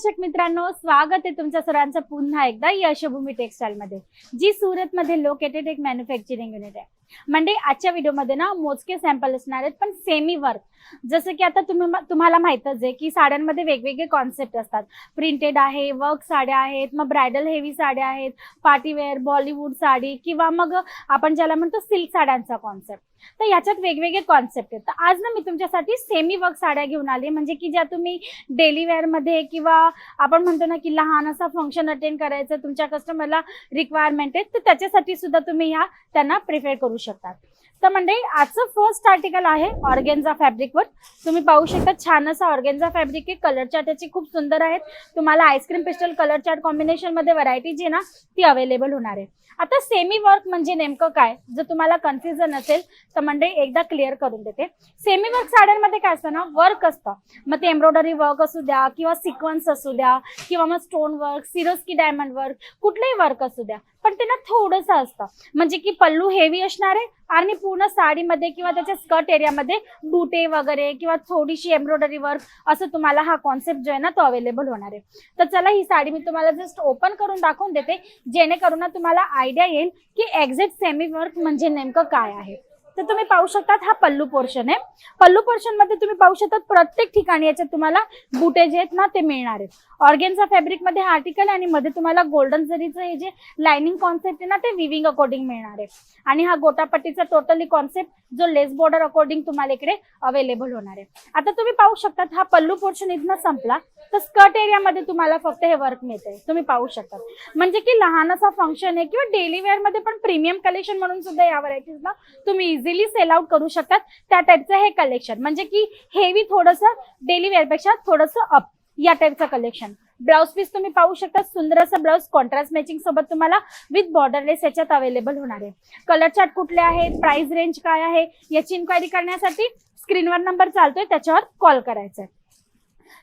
दर्शक मित्रांनो स्वागत आहे तुमच्या सर्वांचं पुन्हा एकदा यशभूमी टेक्सटाईल मध्ये जी सुरत मध्ये लोकेटेड एक मॅन्युफॅक्चरिंग युनिट आहे. म्हणजे आजच्या व्हिडिओमध्ये ना मोजके सॅम्पल असणार आहेत पण सेमी वर्क जसं की आता तुम्ही तुम्हाला माहितच आहे की साड्यांमध्ये वेगवेगळे कॉन्सेप्ट असतात. प्रिंटेड आहे वर्क साड्या आहेत मग ब्रायडल हेवी साड्या आहेत पार्टीवेअर बॉलिवूड साडी किंवा मग आपण ज्याला म्हणतो सिल्क साड्यांचा कॉन्सेप्ट तर याच्यात वेगवेगळे कॉन्सेप्ट आहेत. तर आज ना मी तुमच्यासाठी सेमी वर्क साड्या घेऊन आले म्हणजे की ज्या तुम्ही डेली मध्ये किंवा आपण म्हणतो ना की लहान असा फंक्शन अटेंड करायचं तुमच्या कस्टमरला रिक्वायरमेंट आहे तर त्याच्यासाठी सुद्धा तुम्ही ह्या त्यांना प्रिफेअर करू शकतात. तर म्हणजे आजचं फर्स्ट आर्टिकल आहे ऑर्गेन्झा फॅब्रिकवर तुम्ही पाहू शकता छान असा ऑर्गेन्झा फॅब्रिक आहे. कलर चार्ट त्याची खूप सुंदर आहेत. तुम्हाला ice cream pastel colour chart कॉम्बिनेशनमध्ये variety जी आहे ना ती अवेलेबल होणार आहे. आता सेमी वर्क म्हणजे नेमकं काय? जर तुम्हाला कन्फ्युजन असेल तर म्हणजे एकदा क्लिअर करून देते. सेमी वर्क साड्यांमध्ये काय असतं ना वर्क असतं. मग ते एम्ब्रॉयडरी वर्क असू द्या किंवा सिक्वन्स असू द्या किंवा मग stone work Swarovski diamond work कुठलंही वर्क असू द्या. पण ते ना थोडंसं असतं. म्हणजे की पल्लू हेवी असणार आहे आणि पूर्ण साडीमध्ये किंवा त्याच्या स्कर्ट एरियामध्ये बुटे वगैरे किंवा थोडीशी एम्ब्रॉयडरी वर्क असं तुम्हाला हा कॉन्सेप्ट जो आहे ना तो अवेलेबल होणार आहे. तर चला ही साडी मी तुम्हाला जस्ट ओपन करून दाखवून देते. जेणेकरून ना तुम्हाला आयडिया येईल की एक्झॅक्ट सेमी वर्क म्हणजे नेमकं काय आहे. तर तुम्ही पाहू शकतात हा पल्लू पोर्शन आहे. पल्लू पोर्शनमध्ये तुम्ही पाहू शकतात प्रत्येक ठिकाणी याच्यात तुम्हाला बुटे जे आहेत ना ते मिळणार आहेत. ऑर्गेनचा फॅब्रिकमध्ये हा आर्टिकल आणि मध्ये तुम्हाला गोल्डन जरीचं हे जे लाइनिंग कॉन्सेप्ट आहे ना ते विविंग अकॉर्डिंग मिळणार आहे. आणि हा गोटापट्टीचा टोटली कॉन्सेप्ट जो लेस बॉर्डर अकॉर्डिंग तुम्हाला इकडे अवेलेबल होणार आहे. आता तुम्ही पाहू शकतात हा पल्लू पोर्शन इथनं संपला. तर स्कर्ट एरियामध्ये तुम्हाला फक्त हे वर्क मिळतंय. तुम्ही पाहू शकतात. म्हणजे की लहान असा फंक्शन आहे किंवा डेली वेअरमध्ये पण प्रीमियम कलेक्शन म्हणून सुद्धा या व्हरायटीजला तुम्ही इझी इझिली सेल आउट करू शकतात त्या टाईपचं हे कलेक्शन म्हणजे की हेवी थोडंसं डेली वेअरपेक्षा थोडंसं अप या टाईपचं कलेक्शन ब्लाउज पीस तुम्ही पाहू शकता सुंदर असं ब्लाउज कॉन्ट्रास्ट मॅचिंग सोबत तुम्हाला विथ बॉर्डरलेस याच्यात अवेलेबल होणार आहे. कलर चार्ट कुठले आहेत प्राइस रेंज काय आहे याची इन्क्वायरी करण्यासाठी स्क्रीनवर नंबर चालतोय त्याच्यावर कॉल करायचा आहे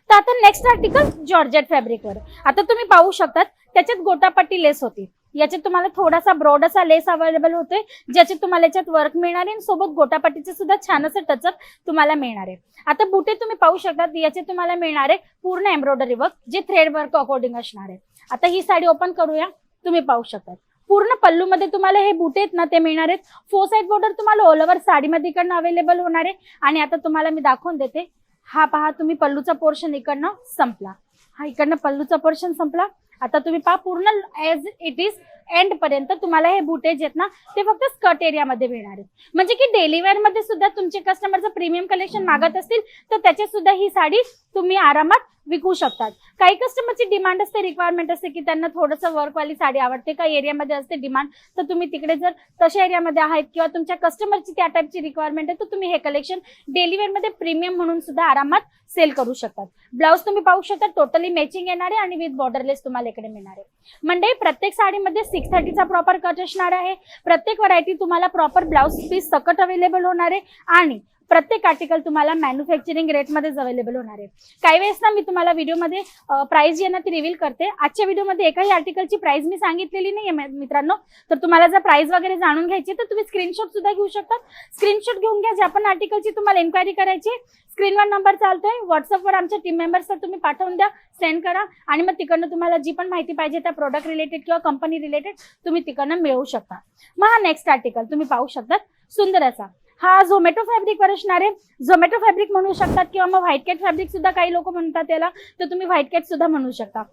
तर आता नेक्स्ट आर्टिकल जॉर्जेट फॅब्रिकवर आता तुम्ही पाहू शकतात त्याच्यात गोटापट्टी लेस होती. याच्यात तुम्हाला थोडासा ब्रॉड असा लेस अवेलेबल होतोय ज्याच्यात तुम्हाला याच्यात वर्क मिळणार आहे आणि सोबत गोटापट्टीचे सुद्धा छान असं टचअप तुम्हाला मिळणार आहे. आता बुटे तुम्ही पाहू शकतात याचे तुम्हाला मिळणार आहे पूर्ण एम्ब्रॉयडरी वर्क जे थ्रेड वर्क अकॉर्डिंग असणार आहे. आता ही साडी ओपन करूया तुम्ही पाहू शकता पूर्ण पल्लूमध्ये तुम्हाला हे बुटे आहेत ना ते मिळणार आहेत. फोर साईड बॉर्डर तुम्हाला ऑल ओव्हर साडीमध्ये इकडनं अवेलेबल होणार आहे. आणि आता तुम्हाला मी दाखवून देते. हा पहा तुम्ही पल्लूचा पोर्शन इकडनं संपला. हा इकडनं पल्लूचा पोर्शन संपला. आता तुम्ही पहा पूर्ण एज इट इज एंड पर्यंत तुम्हाला हे बुटेज आहेत ना ते फक्त स्कर्ट एरियामध्ये मिळणार आहेत. म्हणजे की डेली वेअरमध्ये सुद्धा तुमचे कस्टमरचं प्रीमियम कलेक्शन मागत असतील तर त्याचे सुद्धा ही साडी तुम्ही आरामात विकू शकतात. काही कस्टमरची डिमांड असते रिक्वायरमेंट असते की त्यांना थोडंसं वर्कवाली साडी आवडते. काही एरियामध्ये असते डिमांड तर तुम्ही तिकडे जर तशा एरियामध्ये आहेत किंवा तुमच्या कस्टमरची त्या टाईपची रिक्वायरमेंट आहे तर तुम्ही हे कलेक्शन डेलीवेअरमध्ये प्रीमियम म्हणून सुद्धा आरामात सेल करू शकतात. ब्लाऊज तुम्ही पाहू शकता टोटली मॅचिंग येणार आहे आणि विथ बॉर्डरलेस तुम्हाला इकडे मिळणार आहे. म्हणजे प्रत्येक साडीमध्ये सिक्स थर्टीचा प्रॉपर कट असणार आहे. प्रत्येक व्हरायटी तुम्हाला प्रॉपर ब्लाऊज पीस सकट अवेलेबल होणार आहे. आणि प्रत्येक आर्टिकल तुम्हाला मॅन्युफॅक्चरिंग रेटमध्येच अवेलेबल होणार आहे. काही वेळेस ना मी तुम्हाला व्हिडिओमध्ये प्राइस जी आहे ना ती रिव्हील करते. आजच्या व्हिडिओमध्ये एकाही आर्टिकलची प्राइस मी सांगितलेली नाही आहे मित्रांनो. तर तुम्हाला जर प्राइस वगैरे जाणून घ्यायची तर तुम्ही स्क्रीनशॉट सुद्धा घेऊ शकता. स्क्रीनशॉट घेऊन घ्या ज्या पण आर्टिकलची तुम्हाला इन्क्वायरी करायची स्क्रीनवर नंबर चालतोय. व्हॉट्सअपवर आमच्या टीम मेंबर्सला तुम्ही पाठवून द्या सेंड करा. आणि मग तिकडनं तुम्हाला जी पण माहिती पाहिजे त्या प्रोडक्ट रिलेटेड किंवा कंपनी रिलेटेड तुम्ही तिकडनं मिळवू शकता. मग हा नेक्स्ट आर्टिकल तुम्ही पाहू शकता सुंदर असा. हा झोमॅटो फॅब्रिक असणार आहे. झोमॅटो फॅब्रिक म्हणू शकतात किंवा मग व्हाईट कॅट फॅब्रिक सुद्धा काही लोक म्हणतात त्याला तर तुम्ही व्हाईट कॅट सुद्धा म्हणू शकता.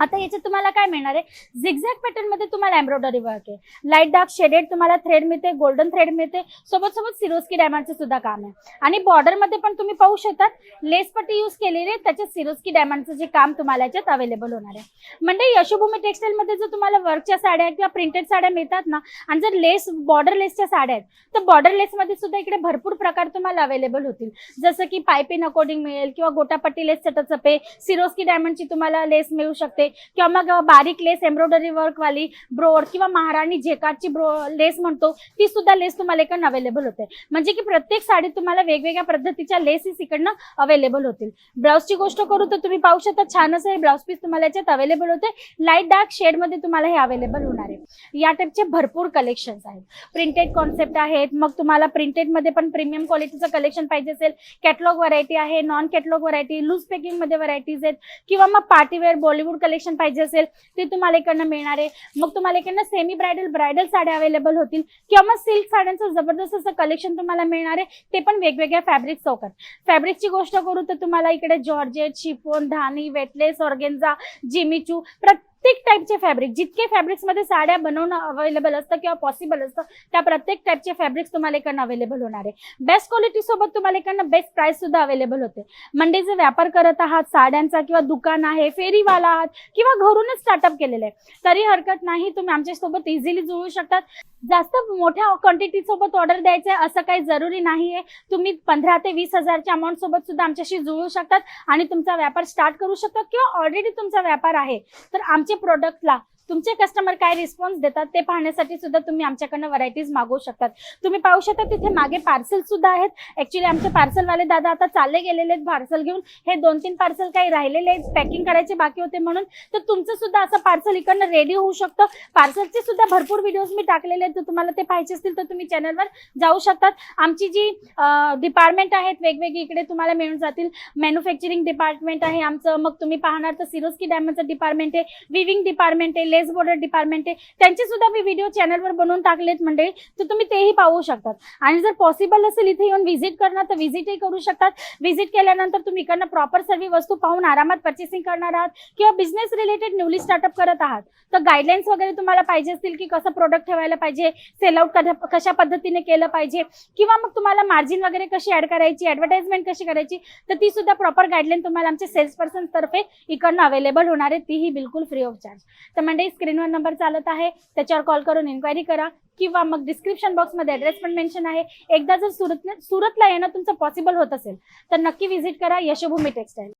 आता याचे तुम्हाला काय मिळणार आहे? झिगझॅग पॅटर्नमध्ये तुम्हाला एम्ब्रॉयडरी वर्क आहे. लाइट डार्क शेडेड तुम्हाला थ्रेड मिळते गोल्डन थ्रेड मिळते. सोबत सोबत सिरोस्की डायमंडचं सुद्धा काम आहे. आणि बॉर्डरमध्ये पण तुम्ही पाहू शकतात लेस पट्टी युज केलेली आहे त्याच्यात सिरोस्की डायमंडचं जे काम तुम्हाला याच्यात अवेलेबल होणार आहे. म्हणजे यशोभूमी टेक्सटाईल मध्ये जर तुम्हाला वर्कच्या साड्या किंवा प्रिंटेड साड्या मिळतात ना आणि जर लेस बॉर्डर लेसच्या साड्या आहेत तर बॉर्डर लेस मध्ये सुद्धा इकडे भरपूर प्रकार तुम्हाला अवेलेबल होतील. जसं की पायपिन अकॉर्डिंग मिळेल किंवा गोटापट्टी लेस चटचपे सिरोस्की डायमंडची तुम्हाला लेस मिळू शकते. शकते किंवा मग बारीक लेस एम्ब्रॉयडरी वर्क वाली ब्रोड किंवा महाराणी जेकाची ब्रो लेस म्हणतो ती सुद्धा लेस तुम्हाला इकडनं अवेलेबल होते. म्हणजे की प्रत्येक साडीत तुम्हाला वेगवेगळ्या पद्धतीच्या लेसेस इकडनं अवेलेबल होतील. ब्लाऊजची गोष्ट करू तर तुम्ही पाहू शकता छान असं हे ब्लाऊज पीस तुम्हाला याच्यात अवेलेबल होते. लाइट डार्क शेडमध्ये तुम्हाला हे अवेलेबल होणार आहे. या टाईपचे भरपूर कलेक्शन्स आहेत. प्रिंटेड कॉन्सेप्ट आहेत. मग तुम्हाला प्रिंटेडमध्ये पण प्रीमियम क्वालिटीचं कलेक्शन पाहिजे असेल. कॅटलॉग व्हरायटी आहे नॉन कॅटलॉग व्हरायटी लूज पॅकिंगमध्ये व्हरायटीज आहेत. किंवा मग पार्टीवेअर बॉलिवूड कलेक्शन पाहिजे असेल ते तुम्हाला इकडनं मिळणार. आहे मग तुम्हाला इकडनं सेमी ब्रायडल ब्रायडल साड्या अवेलेबल होतील किंवा मग सिल्क साड्यांचं जबरदस्त असं कलेक्शन तुम्हाला मिळणार आहे ते पण वेगवेगळ्या फॅब्रिक चौकात फॅब्रिकची गोष्ट करू तर तुम्हाला इकडे जॉर्जेट शिफोन धानी वेटलेस ऑर्गेन्झा जिमिचू प्रत्येक प्रत्येक टाईपचे फॅब्रिक जितके फॅब्रिक्समध्ये मध्ये साड्या बनवणं अवेलेबल असतं किंवा पॉसिबल असतं त्या प्रत्येक टाईपचे फॅब्रिक्स तुम्हाला इकडनं अवेलेबल होणार आहे. बेस्ट क्वालिटी सोबत तुम्हाला इकडनं बेस्ट प्राइस सुद्धा अवेलेबल होते. मंडे जे व्यापार करत आहात साड्यांचा किंवा दुकान आहे फेरीवाला आहात किंवा घरूनच स्टार्टअप केलेलं आहे तरी हरकत नाही तुम्ही आमच्यासोबत इझिली जुळू शकतात. जास्त मोठ्या क्वांटिटी सोबत ऑर्डर द्यायचं आहे असं काही जरुरी नाहीये. तुम्ही पंधरा ते वीस हजारच्या अमाऊंट सोबत सुद्धा आमच्याशी जुळू शकतात आणि तुमचा व्यापार स्टार्ट करू शकतात किंवा ऑलरेडी तुमचा व्यापार आहे. तर आमचे प्रोडक्टला तुमचे कस्टमर काय रिस्पॉन्स देतात ते पाहण्यासाठी सुद्धा तुम्ही आमच्याकडनं व्हरायटीज मागवू शकतात. तुम्ही पाहू शकता तिथे मागे पार्सल सुद्धा आहेत. ऍक्च्युली आमचे पार्सलवाले दादा आता चालले गेलेले आहेत पार्सल घेऊन. हे दोन तीन पार्सल काही राहिलेले आहेत. पॅकिंग करायचे बाकी होते म्हणून. तर तुमचं सुद्धा असं पार्सल इकडनं रेडी होऊ शकतं. पार्सलचे सुद्धा भरपूर व्हिडिओज मी टाकलेले आहेत. तर तुम्हाला ते पाहिजे असतील तर तुम्ही चॅनलवर जाऊ शकतात. आमची जी डिपार्टमेंट आहेत वेगवेगळी इकडे तुम्हाला मिळून जातील. मॅन्युफॅक्चरिंग डिपार्टमेंट आहे आमचं. मग तुम्ही पाहणार तर सिरोस्की डायमंडचं डिपार्टमेंट आहे. विविंग डिपार्टमेंट आहे. लेस बॉर्डर डिपार्टमेंट आहे. त्यांचे सुद्धा मी व्हिडिओ चॅनलवर बनवून टाकलेत मंडळी. तर तुम्ही तेही पाहू शकतात. आणि जर पॉसिबल असेल इथे येऊन व्हिजिट करणार तर व्हिजिटही करू शकतात. व्हिजिट केल्यानंतर तुम्ही इकडनं प्रॉपर सर्व वस्तू पाहून आरामात पर्चेसिंग करणार आहात किंवा बिझनेस रिलेटेड न्यूली स्टार्टअप करत आहात. तर गाईडलाईन्स वगैरे तुम्हाला पाहिजे असतील की कसं प्रोडक्ट ठेवायला पाहिजे सेल आउट कशा पद्धतीने केलं पाहिजे किंवा मग तुम्हाला मार्जिन वगैरे कशी ऍड करायची ऍडव्हर्टाइजमेंट कशी करायची तर ती सुद्धा प्रॉपर गाईडलाईन तुम्हाला आमच्या सेल्स पर्सन तर्फे इकडनं अवेलेबल होणार आहे. तीही बिलकुल फ्री ऑफ चार्ज तर स्क्रीनवर नंबर चालत आहे. त्याच्यावर कॉल करून इन्क्वायरी करा. किंवा मग डिस्क्रिप्शन बॉक्समध्ये ॲड्रेस पण मेन्शन आहे. एकदा जर सुरत सुरतला येणं तुमचं पॉसिबल होत असेल तर नक्की व्हिजिट करा यशोभूमी टेक्सटाईल